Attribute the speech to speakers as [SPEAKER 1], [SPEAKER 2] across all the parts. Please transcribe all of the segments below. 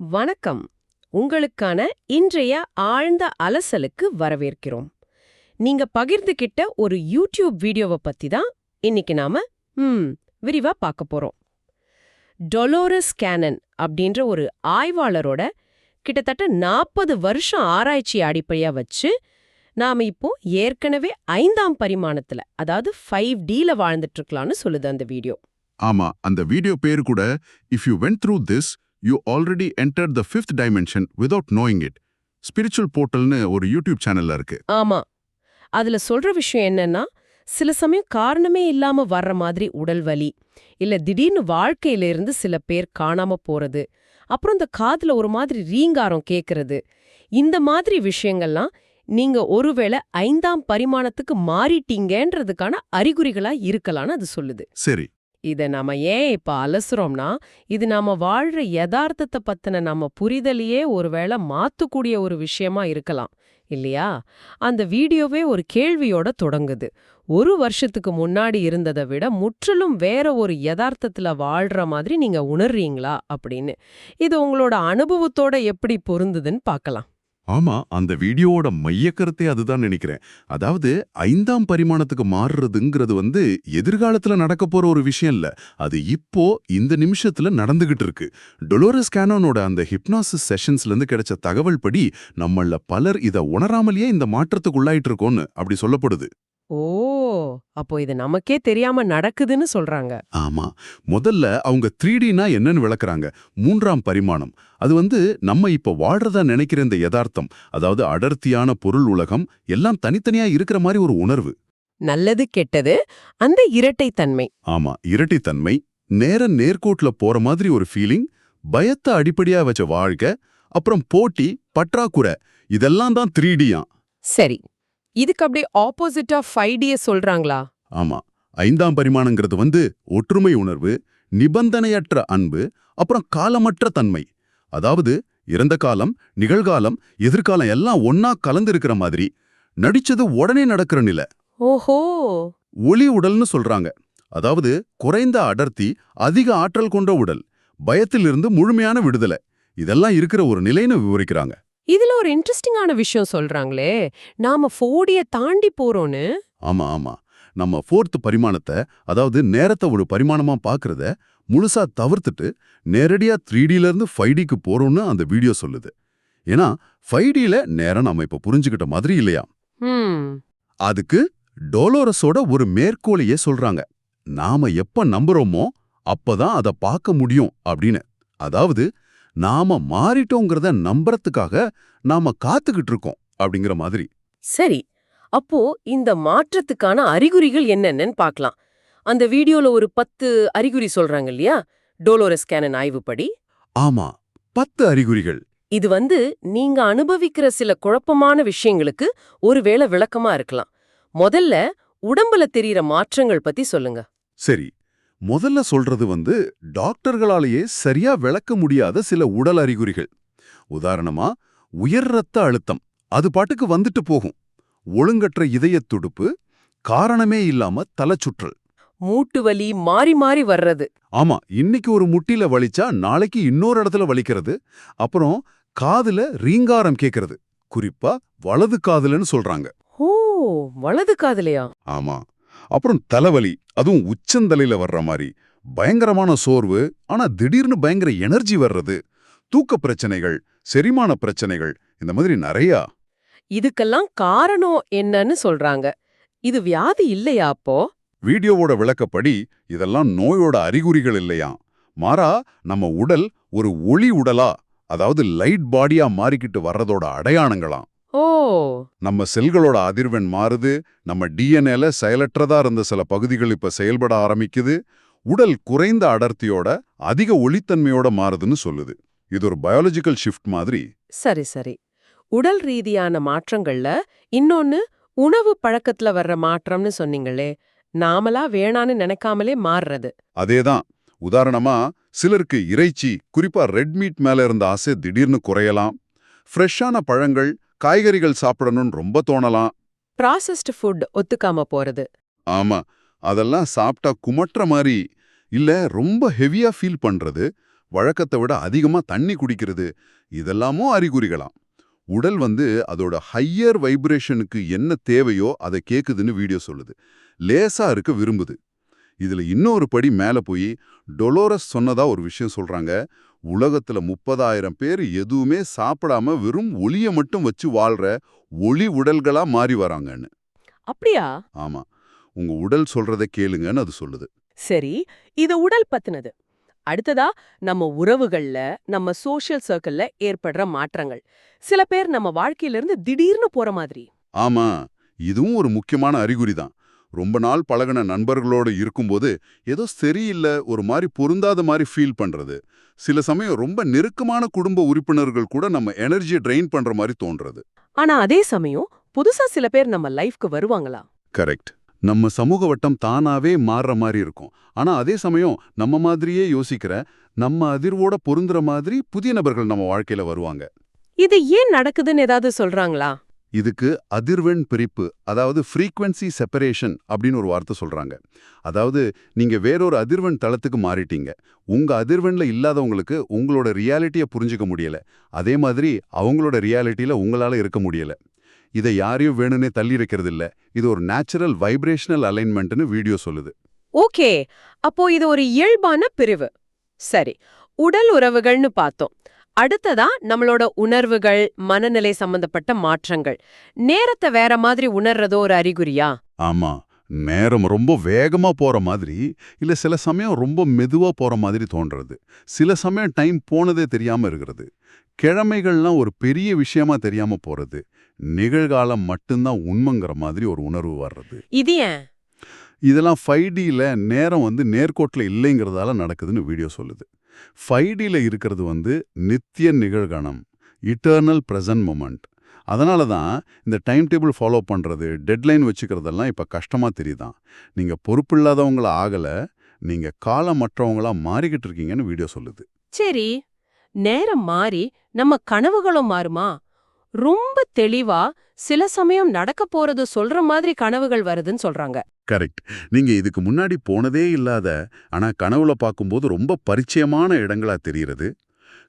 [SPEAKER 1] வணக்கம். உங்களுக்கான இன்றைய ஆழ்ந்த அலசலுக்கு வரவேற்கிறோம். நீங்க பகிர்ந்துகிட்ட ஒரு யூடியூப் வீடியோவை பத்தி தான் இன்னைக்கு நாம ம் விரிவா பார்க்க போறோம். டொலோரஸ் கேனன் அப்படின்ற ஒரு ஆய்வாளரோட கிட்டத்தட்ட நாற்பது வருஷம் ஆராய்ச்சி அடிப்படையா வச்சு நாம இப்போ ஏற்கனவே ஐந்தாம் பரிமாணத்துல அதாவது ஃபைவ் டில வாழ்ந்துட்டு இருக்கலாம்னு சொல்லுது அந்த வீடியோ.
[SPEAKER 2] ஆமா அந்த வீடியோ பேரு கூட if you went through this you already enter the fifth dimension without knowing it spiritual போர்ட்டல்னு ஒரு யூடியூப் சேனல்ல இருக்கு.
[SPEAKER 1] ஆமா. அதுல சொல்ற விஷயம் என்னன்னா சில சமயம் காரணமே இல்லாம வர்ற மாதிரி உடல் வலி இல்ல திடீர்னு வாழ்க்கையில இருந்து சில பேர் காணாம போறது அப்புறம் இந்த காதுல ஒரு மாதிரி ரீங்காரம் கேக்குறது இந்த மாதிரி விஷயங்கள்லாம் நீங்க ஒருவேளை ஐந்தாம் பரிமாணத்துக்கு மாறிட்டீங்கன்றதுக்கான அறிகுறிகளா இருக்கலாம்னு அது சொல்லுது.
[SPEAKER 2] சரி.
[SPEAKER 1] இத நாம ஏன் இப்ப அலசுறோம்னா இது நாம வாழ்ற யதார்த்தத்தை பத்தின நம்ம புரிதலையே ஒருவேளை மாத்தக்கூடிய ஒரு விஷயமா இருக்கலாம் இல்லையா? அந்த வீடியோவே ஒரு கேள்வியோட தொடங்குது. ஒரு வருஷத்துக்கு முன்னாடி இருந்ததை விட முற்றிலும் வேற ஒரு யதார்த்தத்துல வாழ்ற மாதிரி நீங்க உணர்றீங்களா அப்படின்னு. இது உங்களோட அனுபவத்தோட எப்படி பொருந்துதுன்னு பார்க்கலாம்
[SPEAKER 2] ஆமா அந்த வீடியோவோட மையக்கருத்தே அதுதான் நினைக்கிறேன். அதாவது ஐந்தாம் பரிமாணத்துக்கு மாறுறதுங்கிறது வந்து எதிர்காலத்துல நடக்க போற ஒரு விஷயம் இல்ல. அது இப்போ இந்த நிமிஷத்துல நடந்துகிட்டு இருக்கு. டொலோரஸ் கேனோனோட அந்த ஹிப்னாசிஸ் செஷன்ஸ்ல இருந்து கிடைச்ச தகவல் படி நம்மள பலர் இத உணராமலேயே இந்த மாற்றத்துக்கு உள்ளாயிட்டு இருக்கோம்னு அப்படி சொல்லப்படுது.
[SPEAKER 1] ஓ! அப்போ இது நமக்கே தெரியாம நடக்குதுன்னு சொல்றாங்க.
[SPEAKER 2] ஆமா. முதல்ல அவங்க த்ரீ டினா என்னன்னு விளக்குறாங்க. மூன்றாம் பரிமாணம். அது வந்து நம்ம இப்ப வாழ்றதா நினைக்கிற இந்த யதார்த்தம் அதாவது அடர்த்தியான பொருள் உலகம் எல்லாம் தனித்தனியா இருக்கிற மாதிரி ஒரு உணர்வு.
[SPEAKER 1] நல்லது கெட்டது அந்த இரட்டைத்தன்மை.
[SPEAKER 2] ஆமா இரட்டித்தன்மை நேர நேர்கோட்ல போற மாதிரி ஒரு ஃபீலிங் பயத்தை அடிப்படையா வச்ச வாழ்க்கை அப்புறம் போட்டி பற்றாக்குறை இதெல்லாம் தான் த்ரீ டியா
[SPEAKER 1] சரி. இதுக்கு அப்படியே ஆப்போசிட்டா ஃபைவ் டிய சொல்றாங்களா?
[SPEAKER 2] ஆமா. ஐந்தாம் பரிமாணங்கிறது வந்து ஒற்றுமை உணர்வு நிபந்தனையற்ற அன்பு அப்புறம் காலமற்ற தன்மை. அதாவது இறந்த காலம் நிகழ்காலம் எதிர்காலம் எல்லாம் ஒன்னா கலந்து இருக்கிற மாதிரி நடிச்சது உடனே நடக்கிற நிலை.
[SPEAKER 1] ஓஹோ!
[SPEAKER 2] ஒளி உடல்னு சொல்றாங்க. அதாவது குறைந்த அடர்த்தி அதிக ஆற்றல் கொண்ட உடல் பயத்திலிருந்து முழுமையான விடுதலை. இதெல்லாம் இருக்கிற ஒரு நிலைன்னு விவரிக்கிறாங்க.
[SPEAKER 1] இதுல ஒரு இன்ட்ரெஸ்டிங்கான விஷயம் சொல்றாங்களே. நாம ஃபோடிய தாண்டி போறோம்னு
[SPEAKER 2] ஆமா ஆமா. நம்ம ஃபோர்த் பரிமாணத்தை அதாவது நேரத்தை ஒரு பரிமாணமா பார்க்கறத முழுசா தவிர்த்துட்டு நேரடியா த்ரீ ல இருந்து ஃபைவ் டிக்கு போறோம்னு அந்த வீடியோ சொல்லுது. ஏன்னா ஃபைவ் டில நேரம் நம்ம இப்ப புரிஞ்சுக்கிட்ட மாதிரி இல்லையா? அதுக்கு டோலோரஸோட ஒரு மேற்கோளையே சொல்றாங்க. நாம எப்ப நம்புறோமோ அப்பதான் அதை பார்க்க முடியும் அப்படின்னு. அதாவது நாம மாறிட்டோங்கிறத நம்புறதுக்காக நாம காத்துக்கிட்டு இருக்கோம் அப்படிங்கிற மாதிரி.
[SPEAKER 1] சரி அப்போ இந்த மாற்றத்துக்கான அறிகுறிகள் என்னென்னு பார்க்கலாம். அந்த வீடியோல ஒரு பத்து அறிகுறி சொல்றாங்க இல்லையா? டோலோரஸ் கேனன் ஆய்வுப்படி.
[SPEAKER 2] ஆமா பத்து அறிகுறிகள்.
[SPEAKER 1] இது வந்து நீங்க அனுபவிக்கிற சில குழப்பமான விஷயங்களுக்கு ஒருவேளை விளக்கமா இருக்கலாம். முதல்ல உடம்புல தெரியற மாற்றங்கள் பத்தி சொல்லுங்க.
[SPEAKER 2] சரி முதல்ல சொல்றது வந்து டாக்டர்களாலேயே சரியா விளக்க முடியாத சில உடல் அறிகுறிகள். உதாரணமா உயர் ரத்த அழுத்தம் அது பாட்டுக்கு வந்துட்டு போகும். ஒழுங்கற்ற இதயத் துடுப்பு காரணமே இல்லாம தலைச்சுற்றல்.
[SPEAKER 1] மூட்டு வலி மாறி மாறி வர்றது.
[SPEAKER 2] ஆமா இன்னைக்கு ஒரு முட்டில வலிச்சா நாளைக்கு இன்னொரு இடத்துல வலிக்கிறது. அப்புறம் காதுல ரீங்காரம் கேக்குறது. குறிப்பா வலது காதுலன்னு சொல்றாங்க.
[SPEAKER 1] ஓ வலது காதுலையா?
[SPEAKER 2] ஆமா. அப்புறம் தலைவலி அதுவும் உச்சந்தலையில வர்ற மாதிரி. பயங்கரமான சோர்வு ஆனா திடீர்னு பயங்கர எனர்ஜி வர்றது தூக்க பிரச்சனைகள் செரிமான பிரச்சனைகள் இந்த மாதிரி நிறையா.
[SPEAKER 1] இதுக்கெல்லாம் காரணம் என்னன்னு சொல்றாங்க. இது வியாதி இல்லையா அப்போ?
[SPEAKER 2] வீடியோவோட விளக்கப்படி இதெல்லாம் நோயோட அறிகுறிகள் இல்லையா? மாறா நம்ம உடல் ஒரு ஒளி உடலா அதாவது லைட் பாடியா மாறிக்கிட்டு வர்றதோட அடையாளங்களாம்
[SPEAKER 1] ஓ.
[SPEAKER 2] நம்ம செல்களோட அதிர்வெண் மாறுது நம்ம டிஎன்ஏல செயலற்றதா இருந்த சில பகுதிகள் இப்ப செயல்பட ஆரம்பிக்குது உடல் குறைந்த அடர்த்தியோட அதிக ஒளித்தன்மையோட மாறுதுன்னு சொல்லுது. இது ஒரு பயாலஜிக்கல் ஷிஃப்ட் மாதிரி.
[SPEAKER 1] சரி சரி. உடல் ரீதியான மாற்றங்கள்ல இன்னொன்னு உணவு பழக்கத்துல வர்ற மாற்றம்னு சொன்னீங்களே நாமளா வேணான்னு நினைக்காமலே மாறுறது.
[SPEAKER 2] அதேதான். உதாரணமா சிலருக்கு இறைச்சி குறிப்பா ரெட் மீட் மேல இருந்த ஆசை திடீர்னு குறையலாம். ஃப்ரெஷ்ஷான பழங்கள் காய்கறிகள் சாப்பிடணும்னு ரொம்ப தோணலாம்.
[SPEAKER 1] ப்ராசஸ்டு ஃபுட் ஒத்துக்காம போறது.
[SPEAKER 2] ஆமா அதெல்லாம் சாப்பிட்டா குமட்டுற மாதிரி இல்ல ரொம்ப ஹெவியா ஃபீல் பண்றது வழக்கத்தை விட அதிகமா தண்ணி குடிக்கிறது இதெல்லாமும் அறிகுறிகளாம். உடல் வந்து அதோட ஹையர் வைப்ரேஷனுக்கு என்ன தேவையோ அதை கேக்குதுன்னு வீடியோ சொல்லுது. லேசா இருக்க விரும்புது. இதுல இன்னொரு படி மேல போய் டொலோரஸ் சொன்னதா ஒரு விஷயம் சொல்றாங்க. உலகத்துல முப்பதாயிரம் பேர் எதுவுமே சாப்பிடாம வெறும் ஒளிய மட்டும் வச்சு வாழ்ற ஒளி உடல்களா மாறி வராங்கன்னு.
[SPEAKER 1] அப்படியா?
[SPEAKER 2] ஆமா. உங்க உடல் சொல்றதை கேளுங்கன்னு அது சொல்லுது.
[SPEAKER 1] சரி இது உடல் பத்தினது. அடுத்ததா நம்ம உறவுகள்ல நம்ம சோஷியல் சர்க்கிள்ல ஏற்படுற மாற்றங்கள். சில பேர் நம்ம வாழ்க்கையில இருந்து திடீர்னு போற மாதிரி.
[SPEAKER 2] ஆமா. இதுவும் ஒரு முக்கியமான அறிகுறி தான் ரொம்ப நாள் பழகுன நண்பர்களோட இருக்கும்போது ஏதோ சரியில்லை ஒரு மாதிரி பொருந்தாத மாதிரி ஃபீல் பண்றது. சில சமயம் ரொம்ப நெருக்கமான குடும்ப உறுப்பினர்கள் கூட நம்ம எனர்ஜியை ட்ரெயின் பண்ற மாதிரி தோன்றது.
[SPEAKER 1] ஆனா அதே சமயம் புதுசா சில பேர் நம்ம லைஃப்க்கு வருவாங்களா?
[SPEAKER 2] கரெக்ட் நம்ம சமூக வட்டம் தானாவே மாறுற மாதிரி இருக்கும். ஆனா அதே சமயம் நம்ம மாதிரியே யோசிக்கிற நம்ம அதிர்வோட பொருந்துற மாதிரி புதிய நபர்கள் நம்ம வாழ்க்கையில வருவாங்க.
[SPEAKER 1] இது ஏன் நடக்குதுன்னு ஏதாவது சொல்றாங்களா?
[SPEAKER 2] இதுக்கு அதிர்வெண் பிரிப்பு அதாவது ஃப்ரீக்வன்சி செப்பரேஷன் அப்படின்னு ஒரு வார்த்தை சொல்றாங்க. அதாவது நீங்க வேறொரு அதிர்வெண் தளத்துக்கு மாறிட்டீங்க. உங்க அதிர்வெண்ல இல்லாதவங்களுக்கு உங்களோட ரியாலிட்டியை புரிஞ்சுக்க முடியல. அதே மாதிரி அவங்களோட ரியாலிட்டியில் உங்களால இருக்க முடியல. இதை யாரையும் வேணும்னே தள்ளி இருக்கிறது இல்ல இது ஒரு நேச்சுரல் வைப்ரேஷனல் அலைன்மெண்ட்னு வீடியோ சொல்லுது.
[SPEAKER 1] ஓகே. அப்போ இது ஒரு இயல்பான பிரிவு. சரி. உடல் உறவுகள்னு பார்த்தோம். அடுத்ததா நம்மளோட உணர்வுகள் மனநிலை சம்பந்தப்பட்ட மாற்றங்கள். நேரத்தை வேற மாதிரி உணர்றதோ ஒரு அறிகுறியா?
[SPEAKER 2] ஆமா. நேரம் ரொம்ப வேகமா போற மாதிரி இல்ல சில சமயம் ரொம்ப மெதுவா போற மாதிரி தோன்றது. சில சமயம் டைம் போனதே தெரியாம இருக்கிறது. கிழமைகள்லாம் ஒரு பெரிய விஷயமா தெரியாம போறது. நிகழ்காலம் மட்டும்தான் உண்மைங்கிற மாதிரி ஒரு உணர்வு வர்றது.
[SPEAKER 1] இது ஏன்?
[SPEAKER 2] இதெல்லாம் ஃபைவ் டியில் நேரம் வந்து நேர்கோட்டில் இல்லைங்கிறதால நடக்குதுன்னு வீடியோ சொல்லுது. ஃபைடியில் இருக்கிறது வந்து நித்திய நிகழ்கணம் இட்டர்னல் ப்ரெசன்ட் மூமெண்ட் அதனால தான் இந்த டைம் டேபிள் ஃபாலோ பண்ணுறது டெட்லைன் வச்சுக்கிறதெல்லாம் இப்போ கஷ்டமாக தெரியுதான். நீங்கள் பொறுப்பில்லாதவங்கள ஆகலை நீங்கள் காலமற்றவங்களா மாறிக்கிட்டு இருக்கீங்கன்னு வீடியோ சொல்லுது.
[SPEAKER 1] சரி நேரம் மாறி நம்ம கனவுகளும் மாறுமா? ரொம்ப தெளிவா சில சமயம் நடக்க போறது சொல்ற மாதிரி கனவுகள் வருதுன்னு சொல்றாங்க.
[SPEAKER 2] கரெக்ட். நீங்க இதுக்கு முன்னாடி போனதே இல்லாத ஆனா கனவுல பார்க்கும்போது ரொம்ப பரிச்சயமான இடங்களா தெரிகிறது.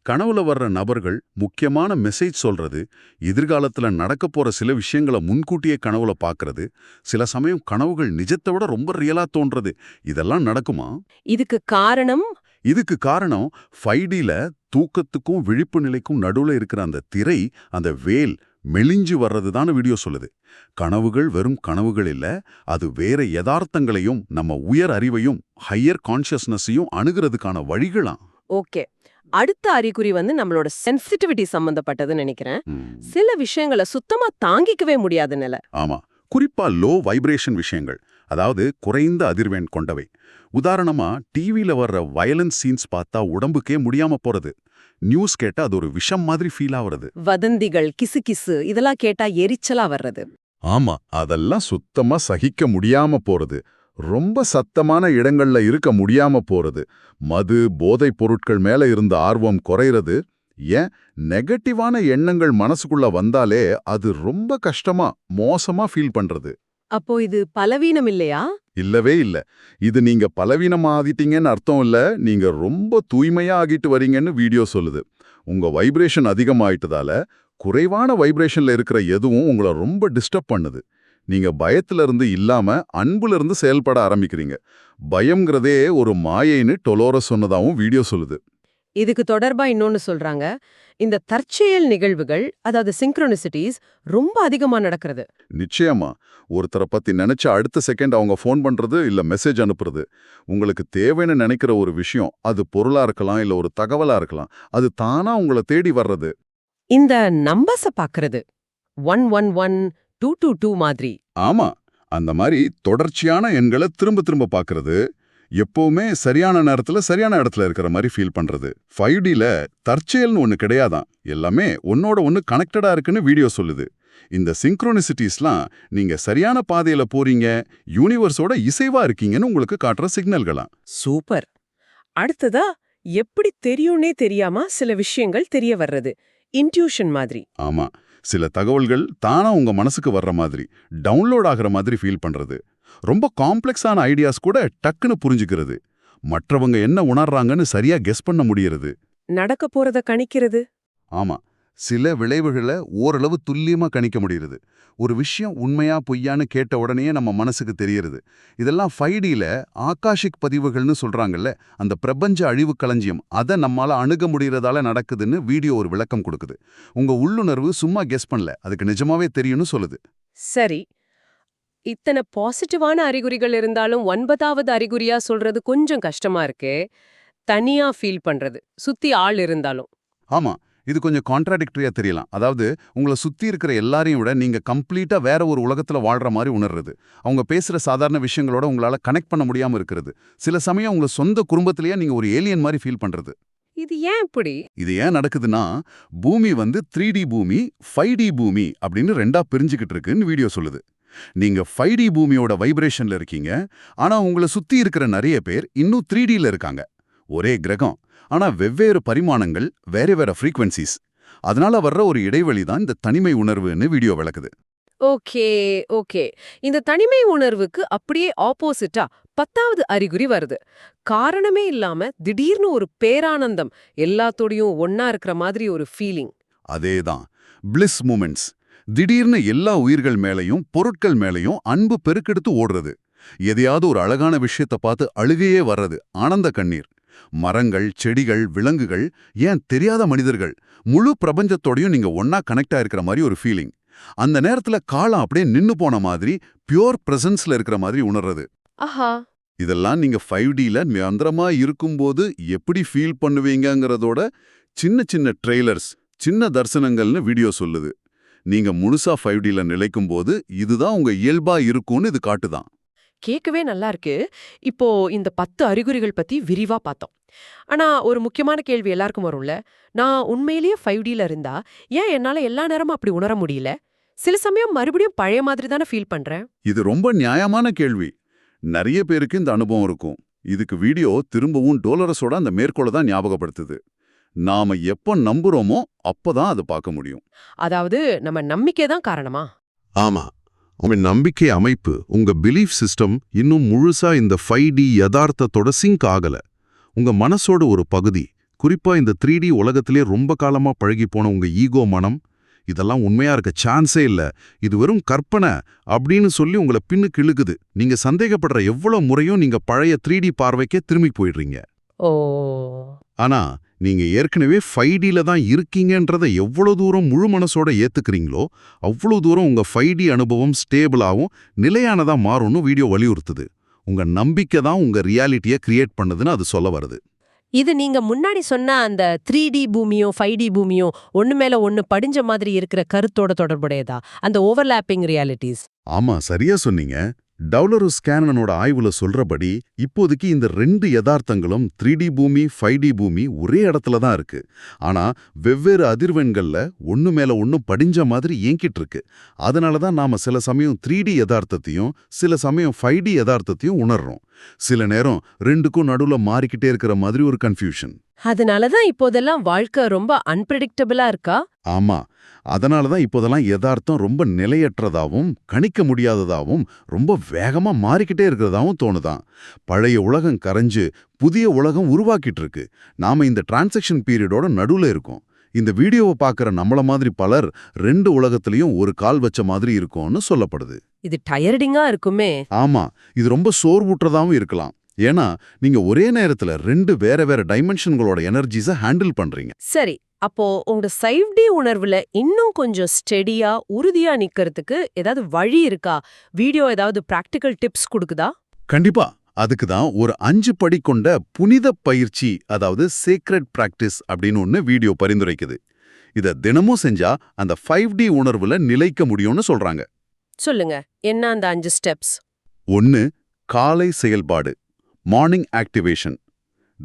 [SPEAKER 2] கனவுல வர்ற நபர்கள் முக்கியமான மெசேஜ் சொல்றது எதிர்காலத்துல நடக்க போற சில விஷயங்களை முன்கூட்டியே கனவுல பார்க்கறது சில சமயம் கனவுகள் நிஜத்தை விட ரொம்ப ரியலா தோன்றது. இதெல்லாம் நடக்குமா?
[SPEAKER 1] இதுக்கு காரணம்
[SPEAKER 2] இதுக்கு காரணம் ஃபைடில தூக்கத்துக்கும் விழிப்பு நிலைக்கும் நடுவுல இருக்கிற அந்த திரை அந்த வேல் மெலிஞ்சு வர்றது தான் வீடியோ சொல்லுது. கனவுகள் வெறும் கனவுகள் இல்ல அது வேற யதார்த்தங்களையும் நம்ம உயர் அறிவையும் ஹையர் கான்ஷியஸ்னஸையும் அணுகிறதுக்கான வழிகளாம்.
[SPEAKER 1] ஓகே. அடுத்த அறிகுறி வந்து நம்மளோட சென்சிட்டிவிட்டி சம்பந்தப்பட்டதுன்னு நினைக்கிறேன். சில விஷயங்களை சுத்தமா தாங்கிக்கவே முடியாத நிலை
[SPEAKER 2] ஆமா. குறிப்பா லோ வைப்ரேஷன் விஷயங்கள். அதாவது குறைந்த அதிர்வெண் கொண்டவை. உதாரணமா டிவில வர்ற வயலன்ஸ் சீன்ஸ் பார்த்தா உடம்புக்கே முடியாம போறது. நியூஸ் கேட்டா அது ஒரு விஷம் மாதிரி ஃபீல் ஆவறது
[SPEAKER 1] வதந்திகள் கிசுகிசு இதெல்லாம் கேட்டா எரிச்சலா வர்றது.
[SPEAKER 2] ஆமா அதெல்லாம் சுத்தமா சகிக்க முடியாம போறது. ரொம்ப சத்தமான இடங்கள்ல இருக்க முடியாம போறது. மது போதைப் பொருட்கள் மேல இருந்த ஆர்வம் குறையிறது. ஏன்? நெகட்டிவான எண்ணங்கள் மனசுக்குள்ள வந்தாலே அது ரொம்ப கஷ்டமா மோசமா ஃபீல் பண்றது.
[SPEAKER 1] அப்போ இது பலவீனம் இல்லையா
[SPEAKER 2] இல்லவே இல்ல. இது நீங்க பலவீனமாகிட்டீங்கன்னு அர்த்தம் இல்ல. நீங்க ரொம்ப தூய்மையா ஆகிட்டு வரீங்கன்னு வீடியோ சொல்லுது. உங்க வைப்ரேஷன் அதிகமாயிட்டதால குறைவான வைப்ரேஷன்ல இருக்கிற எதுவும் உங்களை ரொம்ப டிஸ்டர்ப் பண்ணுது. நீங்க பயத்துல இருந்து இல்லாம அன்புல இருந்து செயல்பட ஆரம்பிக்கிறீங்க. பயம்ங்கிறதே ஒரு மாயைன்னு டொலோர சொன்னதாவும் வீடியோ சொல்லுது.
[SPEAKER 1] இதுக்கு தொடர்பா இன்னொன்னு சொல்றாங்க. இந்த தற்செயல் நிகழ்வுகள் அதாவது சிங்க்ரோனிசிட்டிஸ் ரொம்ப அதிகமா நடக்கிறது.
[SPEAKER 2] நிச்சயமா. ஒருத்தரை பத்தி நினைச்ச அடுத்த செகண்ட் அவங்க ஃபோன் பண்றது இல்ல மெசேஜ் அனுப்புறது. உங்களுக்கு தேவைன்னு நினைக்கிற ஒரு விஷயம் அது பொருளா இருக்கலாம் இல்ல ஒரு தகவலா இருக்கலாம் அது தானா உங்களை தேடி வர்றது.
[SPEAKER 1] இந்த நம்பர்ஸ பாக்குறது. One one one two two two மாதிரி.
[SPEAKER 2] ஆமா. அந்த மாதிரி தொடர்ச்சியான எண்களை திரும்ப திரும்ப பார்க்கறது எப்பவுமே சரியான நேரத்துல சரியான இடத்துல இருக்கிற மாதிரி ஃபீல் பண்றது. ஃபைவ் டில தற்செயல்னு ஒண்ணு கிடையாதான். எல்லாமே ஒன்னோட ஒண்ணு கனெக்டடா இருக்குன்னு வீடியோ சொல்லுது. இந்த சிங்க்ரோனிசிட்டிஸ்லாம் நீங்க சரியான பாதையில போறீங்க யூனிவர்ஸோட இசைவா இருக்கீங்கன்னு உங்களுக்கு காட்டுற சிக்னல்களாம்
[SPEAKER 1] சூப்பர். அடுத்ததா எப்படி தெரியும்னே தெரியாம சில விஷயங்கள் தெரிய வர்றது. இன்ட்யூஷன் மாதிரி.
[SPEAKER 2] ஆமா. சில தகவல்கள் தானா உங்க மனசுக்கு வர்ற மாதிரி டவுன்லோட் ஆகுற மாதிரி ஃபீல் பண்றது. ரொம்ப காம்ப்ளெக்ஸான ஐடியாஸ் கூட டக்குன்னு புரிஞ்சுக்கிறது. மற்றவங்க என்ன உணர்றாங்கன்னு சரியா கெஸ் பண்ண முடியறது.
[SPEAKER 1] நடக்க போறத கணிக்கிறது.
[SPEAKER 2] ஆமா சில விளைவுகளை ஓரளவு துல்லியமா கணிக்க முடியுது ஒரு விஷயம் உண்மையா பொய்யான்னு கேட்ட உடனே நம்ம மனசுக்கு தெரியறது. இதெல்லாம் ஃபைடியில ஆகாஷிக் பதிவுகள்னு சொல்றாங்கல்ல அந்த பிரபஞ்ச அழிவு களஞ்சியம் அதை நம்மால அணுக முடியறதால நடக்குதுன்னு வீடியோ ஒரு விளக்கம் கொடுக்குது. உங்க உள்ளுணர்வு சும்மா கெஸ் பண்ணல அதுக்கு நிஜமாவே தெரியும்னு சொல்லுது.
[SPEAKER 1] சரி இத்தனை பாசிட்டிவான அறிகுறிகள் இருந்தாலும் ஒன்பதாவது அறிகுறியா சொல்றது கொஞ்சம் கஷ்டமா இருக்கு. தனியா ஃபீல் பண்றது சுத்தி ஆள் இருந்தாலும்.
[SPEAKER 2] ஆமா இது கொஞ்சம் கான்ட்ராடிக்டரியா தெரியலாம். அதாவது உங்களை சுத்தி இருக்கிற எல்லாரையும் விட நீங்க கம்ப்ளீட்டா வேற ஒரு உலகத்துல வாழ்ற மாதிரி உணர்றது. அவங்க பேசுற சாதாரண விஷயங்களோட உங்களால கனெக்ட் பண்ண முடியாம இருக்கிறது. சில சமயம் உங்க சொந்த குடும்பத்திலேயே நீங்க ஒரு ஏலியன் மாதிரி ஃபீல் பண்றது.
[SPEAKER 1] இது ஏன் இப்படி?
[SPEAKER 2] இது ஏன் நடக்குதுன்னா பூமி வந்து த்ரீ பூமி ஃபைவ் பூமி அப்படின்னு ரெண்டா பிரிஞ்சுக்கிட்டு இருக்குன்னு வீடியோ சொல்லுது. நீங்க ஃபைவ் டி பூமியோட வைப்ரேஷன்ல இருக்கீங்க. ஆனா உங்களை சுத்தி இருக்கிற நிறைய பேர் இன்னும் த்ரீ டில இருக்காங்க. ஒரே கிரகம். ஆனா வெவ்வேறு பரிமாணங்கள் வேற வேற ஃப்ரீக்வன்சிஸ். அதனால வர்ற ஒரு இடைவெளி தான் இந்த தனிமை உணர்வுன்னு வீடியோ விளக்குது.
[SPEAKER 1] Okay okay. இந்த தனிமை உணர்வுக்கு அப்படியே ஆப்போசிட்டா பத்தாவது அறிகுறி வருது. காரணமே இல்லாம திடீர்னு ஒரு பேரானந்தம் எல்லாத்தோடையும் ஒன்னா இருக்கிற மாதிரி ஒரு ஃபீலிங்.
[SPEAKER 2] அதேதான். பிளிஸ் மூமெண்ட்ஸ் திடீர்னு எல்லா உயிர்கள் மேலையும் பொருட்கள் மேலையும் அன்பு பெருக்கெடுத்து ஓடுறது. எதையாவது ஒரு அழகான விஷயத்த பார்த்து அழுகையே வர்றது. ஆனந்த கண்ணீர். மரங்கள் செடிகள் விலங்குகள் ஏன் தெரியாத மனிதர்கள்? முழு பிரபஞ்சத்தோடையும் நீங்க ஒன்னா கனெக்ட் ஆயிருக்கிற மாதிரி ஒரு ஃபீலிங் அந்த நேரத்துல காலம் அப்படியே நின்னு போன மாதிரி பியோர் பிரசன்ஸ்ல இருக்கிற மாதிரி உணர்றது.
[SPEAKER 1] ஆஹா.
[SPEAKER 2] இதெல்லாம் நீங்க ஃபைவ் டில நிரந்தரமா இருக்கும்போது எப்படி ஃபீல் பண்ணுவீங்கங்கிறதோட சின்ன சின்ன ட்ரெய்லர்ஸ் சின்ன தரிசனங்கள்னு வீடியோ சொல்லுது. நீங்க முழுசா ஃபைவ் டில நிலைக்கும் போது இதுதான் உங்க இயல்பா இருக்கும்னு இது காட்டுதான்.
[SPEAKER 1] கேட்கவே நல்லா இருக்கு. இப்போ இந்த பத்து அறிகுறிகள் பத்தி விரிவா பார்த்தோம். ஆனா ஒரு முக்கியமான கேள்வி எல்லாருக்கும் வரும்ல? நான் உண்மையிலேயே ஃபைவ் டில இருந்தா ஏன் என்னால எல்லா நேரமும் அப்படி உணர முடியல? சில சமயம் மறுபடியும் பழைய மாதிரி தானே ஃபீல் பண்றேன்.
[SPEAKER 2] இது ரொம்ப நியாயமான கேள்வி. நிறைய பேருக்கு இந்த அனுபவம் இருக்கும். இதுக்கு வீடியோ திரும்பவும் டோலரஸோட அந்த மேற்கோளை தான் ஞாபகப்படுத்துது. நாம எப்போ நம்புறோமோ அப்பதான் அதை பார்க்க முடியும்.
[SPEAKER 1] அதாவது நம்ம நம்பிக்கை தான் காரணமா?
[SPEAKER 3] ஆமா. உங்க நம்பிக்கை அமைப்பு உங்க பிலீஃப் சிஸ்டம் இன்னும் முழுசா இந்த ஃபைவ் டி யதார்த்தத்தோட சிங்க் ஆகல. உங்க மனசோட ஒரு பகுதி குறிப்பா இந்த த்ரீ டி உலகத்திலே ரொம்ப காலமா பழகி போன உங்க ஈகோ மனம் இதெல்லாம் உண்மையா இருக்க சான்ஸே இல்ல. இது வெறும் கற்பனை அப்படின்னு சொல்லி உங்களை பின்னுக்கு இழுக்குது நீங்க சந்தேகப்படுற எவ்வளவு முறையும் நீங்க பழைய த்ரீ டி பார்வைக்கே திரும்பி போயிடுறீங்க.
[SPEAKER 1] ஓ.
[SPEAKER 3] ஆனா நீங்க ஏற்கனவே ஃபைவ் டில தான் இருக்கீங்கன்றதை எவ்வளவு தூரம் முழு மனசோட ஏத்துக்கிறீங்களோ அவ்வளவு தூரம் உங்க ஃபைவ் டி அனுபவம் ஸ்டேபிளாவும் நிலையானதா மாறும்னு வீடியோ வலியுறுத்துது. உங்க நம்பிக்கை தான் உங்க ரியாலிட்டியை கிரியேட் பண்ணுதுன்னு அது சொல்ல வருது.
[SPEAKER 1] இது நீங்க முன்னாடி சொன்ன அந்த த்ரீ டி பூமியும் ஃபைவ் டி பூமியும் ஒண்ணு மேல ஒண்ணு படிஞ்ச மாதிரி இருக்கிற கருத்தோட தொடர்புடையதா? அந்த ஓவர்லாப்பிங் ரியாலிட்டிஸ்
[SPEAKER 2] ஆமா சரியா சொன்னீங்க. டவுலரு ஸ்கேனனோட ஆய்வுல சொல்றபடி இப்போதைக்கு இந்த ரெண்டு யதார்த்தங்களும் த்ரீ டி பூமி ஃபைவ் டி பூமி ஒரே இடத்துல தான் இருக்கு. ஆனா வெவ்வேறு அதிர்வெண்கள்ல ஒண்ணு மேல ஒண்ணு படிஞ்ச மாதிரி இயங்கிட்டு இருக்கு. அதனால தான் நாம சில சமயம் த்ரீ டி யதார்த்தத்தையும் சில சமயம் ஃபைவ் டி யதார்த்தத்தையும் உணர்றோம். சில நேரம் ரெண்டுக்கும் நடுவுல மாறிக்கிட்டே இருக்கிற மாதிரி ஒரு கன்ஃபியூஷன்.
[SPEAKER 1] அதனாலதான் இப்போதெல்லாம் வாழ்க்கை ரொம்ப அன்பிரடிக்டபிளா இருக்கா?
[SPEAKER 2] ஆமா. அதனால தான் இப்போதெல்லாம் யதார்த்தம் ரொம்ப நிலையற்றதாவும் கணிக்க முடியாததாவும் ரொம்ப வேகமா மாறிக்கிட்டே இருக்கிறதாவும் தோணுதான். பழைய உலகம் கரைஞ்சு புதிய உலகம் உருவாக்கிட்டு இருக்கு நாம இந்த டிரான்சாக்ஷன் பீரியடோட நடுவுல இருக்கோம். இந்த வீடியோவை பார்க்குற நம்மள மாதிரி பலர் ரெண்டு உலகத்திலையும் ஒரு கால் வச்ச மாதிரி இருக்கும்னு சொல்லப்படுது.
[SPEAKER 1] இது டயர்டிங்கா இருக்குமே.
[SPEAKER 2] ஆமா இது ரொம்ப சோர்வூற்றதாவும் இருக்கலாம். ஏன்னா நீங்க ஒரே நேரத்துல ரெண்டு வேற வேற டைமென்ஷன்களோட எனர்ஜிஸை ஹேண்டில் பண்றீங்க.
[SPEAKER 1] சரி அப்போ உங்க ஃபைவ் டி உணர்வுல இன்னும் கொஞ்சம் ஸ்டெடியா உறுதியா நிக்கிறதுக்கு ஏதாவது வழி இருக்கா? வீடியோ ஏதாவது பிராக்டிக்கல் டிப்ஸ் கொடுக்குதா?
[SPEAKER 2] கண்டிப்பா. அதுக்கு தான் ஒரு அஞ்சு படி கொண்ட புனித பயிற்சி அதாவது சீக்ரெட் பிராக்டிஸ் அப்படின்னு ஒன்று வீடியோ பரிந்துரைக்குது. இத தினமும் செஞ்சா அந்த ஃபைவ் டி உணர்வுல நிலைக்க முடியும்னு சொல்றாங்க.
[SPEAKER 1] சொல்லுங்க. என்ன அந்த அஞ்சு ஸ்டெப்ஸ்
[SPEAKER 2] ஒன்னு காலை செயல்பாடு மார்னிங் ஆக்டிவேஷன்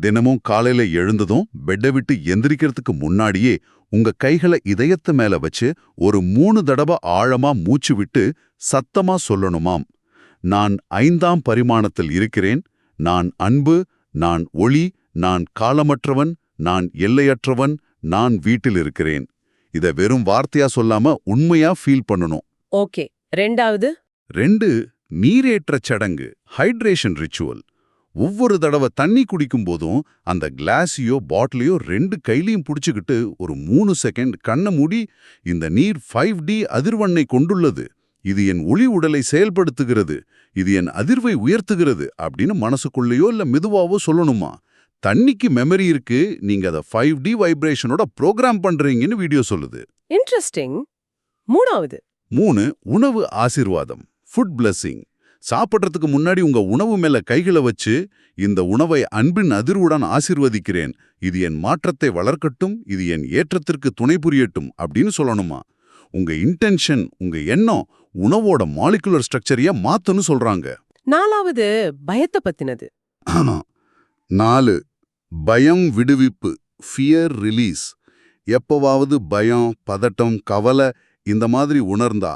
[SPEAKER 2] தினமும் காலையில எழுந்ததும் பெட்டை விட்டு எந்திரிக்கிறதுக்கு முன்னாடியே உங்க கைகளை இதயத்து மேல வச்சு ஒரு மூணு தடவை ஆழமா மூச்சு விட்டு சத்தமா சொல்லணுமாம். நான் ஐந்தாம் பரிமாணத்தில் இருக்கிறேன். நான் அன்பு நான் ஒளி நான் காலமற்றவன் நான் எல்லையற்றவன் நான் வீட்டில் இருக்கிறேன். இத வெறும் வார்த்தையா சொல்லாம உண்மையா ஃபீல் பண்ணணும்.
[SPEAKER 1] ஓகே. ரெண்டாவது?
[SPEAKER 2] ரெண்டு நீரேற்ற சடங்கு ஹைட்ரேஷன் ரிச்சுவல் ஒவ்வொரு தடவை தண்ணி குடிக்கும் போதும் அந்த கிளாஸையோ பாட்டிலையோ ரெண்டு கையிலையும் புடிச்சுக்கிட்டு ஒரு மூணு செகண்ட் கண்ணை மூடி இந்த நீர் ஃபைவ் டி அதிர்வண்ணை கொண்டுள்ளது. இது என் ஒளி உடலை செயல்படுத்துகிறது. இது என் அதிர்வை உயர்த்துகிறது அப்படின்னு மனசுக்குள்ளேயோ இல்ல மெதுவாவோ சொல்லணுமா? தண்ணிக்கு மெமரி இருக்கு. நீங்க அதை ஃபைவ் டி வைப்ரேஷனோட ப்ரோக்ராம் பண்றீங்கன்னு வீடியோ சொல்லுது.
[SPEAKER 1] இன்ட்ரெஸ்டிங் மூணாவது.
[SPEAKER 2] மூணு உணவு ஆசீர்வாதம். Food blessing. சாப்பிட்றதுக்கு முன்னாடி உங்க உணவு மேல கைகளை வச்சு இந்த உணவை அன்பின் அதிர்வுடன் ஆசீர்வதிக்கிறேன். இது என் மாற்றத்தை வளர்க்கட்டும் இது என் ஏற்றத்திற்கு துணை புரியட்டும் அப்படின்னு சொல்லணுமா? உங்க இன்டென்ஷன் உங்க எண்ணம் உணவோட மாலிகுலர் ஸ்ட்ரக்சரைய மாத்தன்னு சொல்றாங்க.
[SPEAKER 1] நாலாவது பயத்தை பத்தினது.
[SPEAKER 2] நாலு பயம் விடுவிப்பு ஃபியர் ரிலீஸ் எப்பவாவது பயம் பதட்டம் கவலை இந்த மாதிரி உணர்ந்தா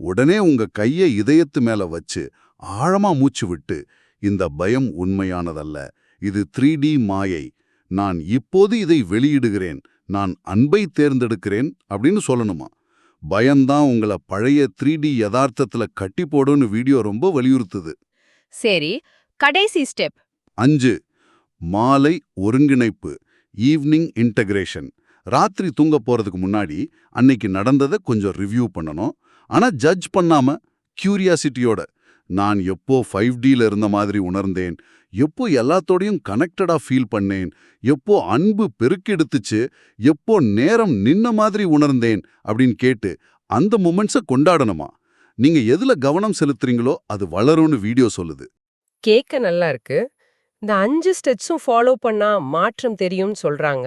[SPEAKER 2] உடனே உங்க கையை இதயத்து மேல வச்சு ஆழமா மூச்சு விட்டு இந்த பயம் உண்மையானதல்ல. இது த்ரீ டி மாயை. நான் இப்போது இதை வெளியிடுகிறேன். நான் அன்பை தேர்ந்தெடுக்கிறேன் அப்படின்னு சொல்லணுமா? பயம்தான் உங்களை பழைய த்ரீ டி யதார்த்தத்துல கட்டி போடுன்னு வீடியோ ரொம்ப வலியுறுத்துது.
[SPEAKER 4] சரி கடைசி ஸ்டெப்.
[SPEAKER 2] அஞ்சு மாலை ஒருங்கிணைப்பு ஈவினிங் இன்டகிரேஷன். ராத்திரி தூங்க போறதுக்கு முன்னாடி அன்னைக்கு நடந்ததை கொஞ்சம் ரிவ்யூ பண்ணணும். ஆனா ஜட்ஜ் பண்ணாம கியூரியாசிட்டியோட நான் எப்போ ஃபைவ் டில இருந்த மாதிரி உணர்ந்தேன் எப்போ எல்லாத்தோடையும் கனெக்டடா ஃபீல் பண்ணேன் எப்போ அன்பு பெருக்கெடுத்துச்சு எப்போ நேரம் நின்ன மாதிரி உணர்ந்தேன் அப்படின்னு கேட்டு அந்த மூமெண்ட்ஸை கொண்டாடணுமா? நீங்க எதுல கவனம் செலுத்துறீங்களோ அது வளரும்னு வீடியோ சொல்லுது.
[SPEAKER 1] கேட்க நல்லா இருக்கு. இந்த அஞ்சு ஸ்டெப்ஸும் ஃபாலோ பண்ணா மாற்றம் தெரியும்னு சொல்றாங்க.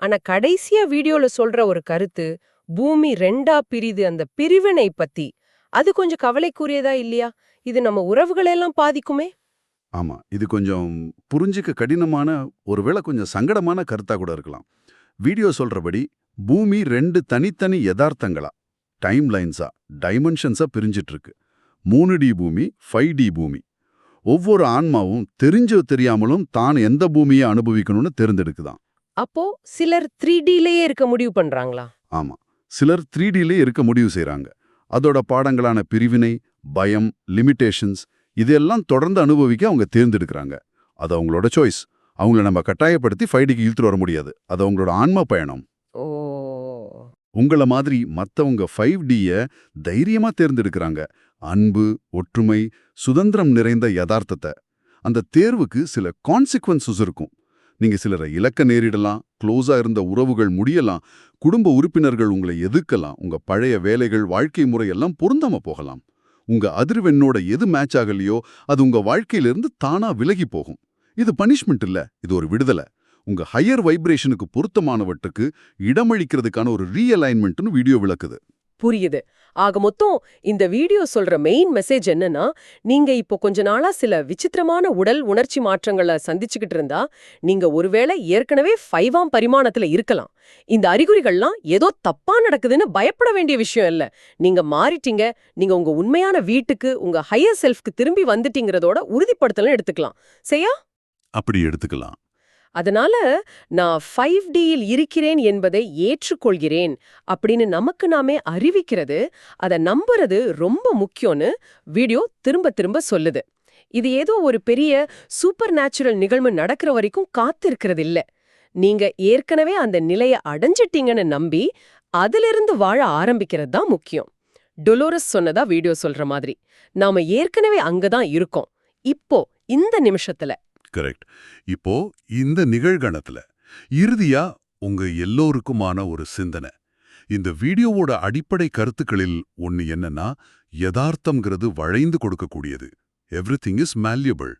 [SPEAKER 1] ஆனா கடைசியா வீடியோல சொல்ற ஒரு கருத்து பூமி ரெண்டா பிரிது அந்த பிரிவினை பத்தி. அது கொஞ்சம் கவலைக்குரியதா இல்லையா? இது நம்ம உறவுகளெல்லாம் பாதிக்குமே?
[SPEAKER 2] ஆமா. இது கொஞ்சம் புரிஞ்சுக்க கடினமான ஒருவேளை கொஞ்சம் சங்கடமான கருத்தா கூட இருக்கலாம். வீடியோ சொல்றபடி பூமி ரெண்டு தனித்தனி யதார்த்தங்களா? டைம் லைன்ஸா? டைமென்ஷன்ஸா பிரிஞ்சிட்டு இருக்கு மூணு டி பூமி ஃபைவ் டி பூமி. ஒவ்வொரு ஆன்மாவும் தெரிஞ்சோ தெரியாமலும் தான் எந்த பூமியை அனுபவிக்கணும்னு தேர்ந்தெடுக்குதான்.
[SPEAKER 1] அப்போ சிலர் த்ரீ டிலேயே இருக்க முடிவு பண்றாங்களா?
[SPEAKER 2] ஆமா. சிலர் த்ரீ டிலே இருக்க முடிவு செய்றாங்க. அதோட பாடங்களான பிரிவினை பயம் லிமிட்டேஷன்ஸ் இதெல்லாம் தொடர்ந்து அனுபவிக்க அவங்க தேர்ந்தெடுக்கிறாங்க. அது அவங்களோட சாய்ஸ் அவங்கள நம்ம கட்டாயப்படுத்தி ஃபைடிக்கு இழுத்துட்டு வர முடியாது. அது அவங்களோட ஆன்ம பயணம்.
[SPEAKER 1] ஓ.
[SPEAKER 2] உங்கள மாதிரி மத்தவங்க ஃபைவ் டிய தைரியமா தேர்ந்தெடுக்கிறாங்க. அன்பு ஒற்றுமை சுதந்திரம் நிறைந்த யதார்த்தத்தை. அந்த தேர்வுக்கு சில கான்சிக்வன்சஸ் இருக்கும். நீங்க சிலரை இலக்க நேரிடலாம் க்ளோஸா இருந்த உறவுகள் முடியலாம் குடும்ப உறுப்பினர்கள் உங்களை எதிர்க்கலாம் உங்க பழைய வேலைகள் வாழ்க்கை முறையெல்லாம் பொருந்தாம போகலாம். உங்க அதிர்வெண்ணோட எது மேட்ச் ஆகலையோ அது உங்க வாழ்க்கையிலிருந்து தானா விலகி போகும். இது பனிஷ்மெண்ட் இல்ல இது ஒரு விடுதலை. உங்க ஹையர் வைப்ரேஷனுக்கு பொருத்தமானவற்றுக்கு இடமளிக்கிறதுக்கான ஒரு ரீஅலைன்மெண்ட்னு வீடியோ விளக்குது.
[SPEAKER 1] புரியுது. ஆக மொத்தம் இந்த வீடியோ சொல்ற மெயின் மெசேஜ் என்னன்னா நீங்க இப்போ கொஞ்ச நாளா சில விசித்திரமான உடல் உணர்ச்சி மாற்றங்களை சந்திச்சுக்கிட்டு இருந்தா நீங்க ஒருவேளை ஏற்கனவே ஃபைவாம் பரிமாணத்துல இருக்கலாம். இந்த அறிகுறிகள்லாம் ஏதோ தப்பா நடக்குதுன்னு பயப்பட வேண்டிய விஷயம் இல்ல. நீங்க மாறிட்டீங்க நீங்க உங்க உண்மையான வீட்டுக்கு உங்க ஹையர் செல்ஃப்க்கு திரும்பி வந்துட்டீங்கிறதோட உறுதிப்படுத்தலும் எடுத்துக்கலாம். சரியா?
[SPEAKER 2] அப்படி எடுத்துக்கலாம்.
[SPEAKER 1] அதனால நான் ஃபைவ் டியில் இருக்கிறேன் என்பதை ஏற்றுக்கொள்கிறேன் அப்படின்னு நமக்கு நாமே அறிவிக்கிறது அதை நம்புறது ரொம்ப முக்கியம்னு வீடியோ திரும்ப திரும்ப சொல்லுது. இது ஏதோ ஒரு பெரிய சூப்பர் நேச்சுரல் நிகழ்வு நடக்கிற வரைக்கும் காத்திருக்கிறது இல்ல நீங்க ஏற்கனவே அந்த நிலைய அடைஞ்சிட்டீங்கன்னு நம்பி அதிலிருந்து வாழ ஆரம்பிக்கிறது தான் முக்கியம். டொலோரஸ் சொன்னதா வீடியோ சொல்ற மாதிரி. நாம ஏற்கனவே அங்கதான் இருக்கோம். இப்போ இந்த நிமிஷத்துல.
[SPEAKER 2] கரெக்ட் இப்போ இந்த நிகழ்கணத்துல இறுதியா உங்க எல்லோருக்குமான ஒரு சிந்தனை. இந்த வீடியோவோட அடிப்படை கருத்துக்களில் ஒன்னு என்னன்னா யதார்த்தம்ங்கிறது வளைந்து கொடுக்கக்கூடியது. Everything is malleable.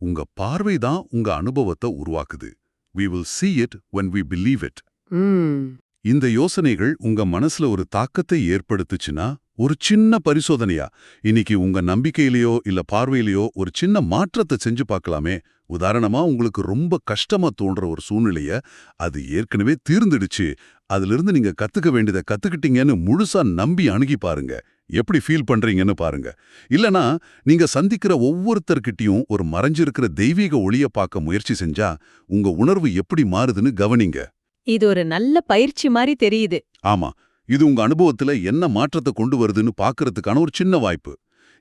[SPEAKER 2] உங்க பார்வை தான் உங்க அனுபவத்தை உருவாக்குது. We will see it when we believe it.
[SPEAKER 1] ம்.
[SPEAKER 2] இந்த யோசனைகள் உங்க மனசுல ஒரு தாக்கத்தை ஏற்படுத்துச்சுன்னா ஒரு சின்ன பரிசோதனையா? இன்னைக்கு உங்க நம்பிக்கையிலயோ இல்ல பார்வையிலயோ ஒரு சின்ன மாற்றத்தை செஞ்சு பார்க்கலாமே. உதாரணமா உங்களுக்கு ரொம்ப கஷ்டமா தோன்ற ஒரு சூழ்நிலைய அது ஏற்கனவே தீர்ந்துடுச்சு. அதிலிருந்து நீங்க கத்துக்க வேண்டியதை கத்துக்கிட்டீங்கன்னு முழுசா நம்பி அணுகி பாருங்க. எப்படி ஃபீல் பண்றீங்கன்னு பாருங்க. இல்லனா நீங்க சந்திக்கிற ஒவ்வொருத்தர்கிட்டயும் ஒரு மறைஞ்சிருக்கிற தெய்வீக ஒளிய பார்க்க முயற்சி செஞ்சா உங்க உணர்வு எப்படி மாறுதுன்னு கவனிங்க.
[SPEAKER 4] இது ஒரு நல்ல பயிற்சி மாதிரி தெரியுது.
[SPEAKER 2] ஆமா. இது உங்க அனுபவத்துல என்ன மாற்றத்தை கொண்டு வருதுன்னு பார்க்கறதுக்கான ஒரு சின்ன வாய்ப்பு.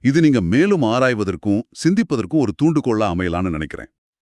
[SPEAKER 2] இது நீங்க மேலும் ஆராய்வதற்கும் சிந்திப்பதற்கும் ஒரு தூண்டுகோலா அமையலாம்னு நினைக்கிறேன்.